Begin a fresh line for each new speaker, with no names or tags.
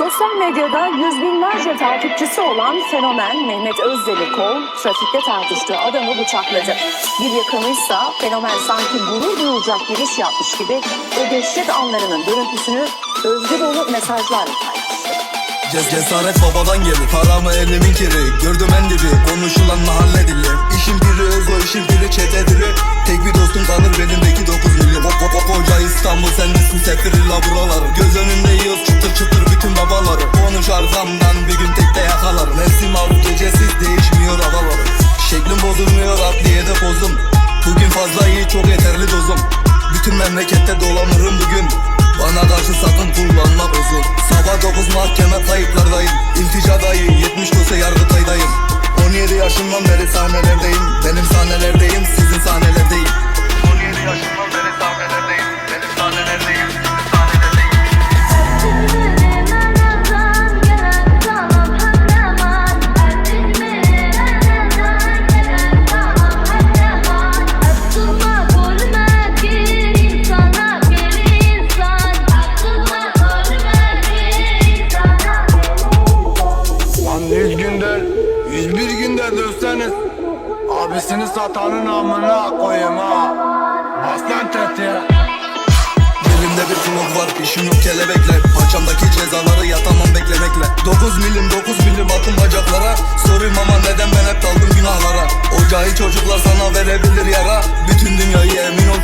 Sosyal medyada yüz binlerce takipçisi olan fenomen Mehmet Özdelikol trafikte tartıştığı adamı bıçakladı. Bir yakınıysa fenomen sanki gurur duyulacak giriş yapmış gibi o dehşet anlarının görüntüsünü özgür dolu mesajlarla paylaştı.
Ces cesaret babadan gelir. Paramı elimin kiri. Gördüm en dibi. Konuşulan mahalle dili. İşin biri ego işin biri çete dili. Tek bir dostum kalır benimdeki 9 milyon. Hop hop hop koca İstanbul sen misin sefir arkamdan bir gün tekte yakalar. Mevsim av gecesiz değişmiyor havaları Şeklim bozulmuyor adliyede bozdum Bugün fazla iyi çok yeterli dozum. Bütün memlekette dolanırım bugün. Bana karşı sakın kullanma bozul Sabah 9 mahkeme kayıtlardayım İlticadayım 70 dosya yargıtaydayım. 17 yaşından beri sahnelerdeyim. Benim sahnelerdeyim
Abisini satanın amına koyayım ha. Aslan tetiğe
Elimde bir kulak var işim yok kelebekle. Paçamdaki cezaları yatamam beklemekle. 9 milim 9 milim atın bacaklara. Sorayım ama neden ben hep daldım günahlara? Ocağı çocuklar sana verebilir yara. Bütün dünyayı emin ol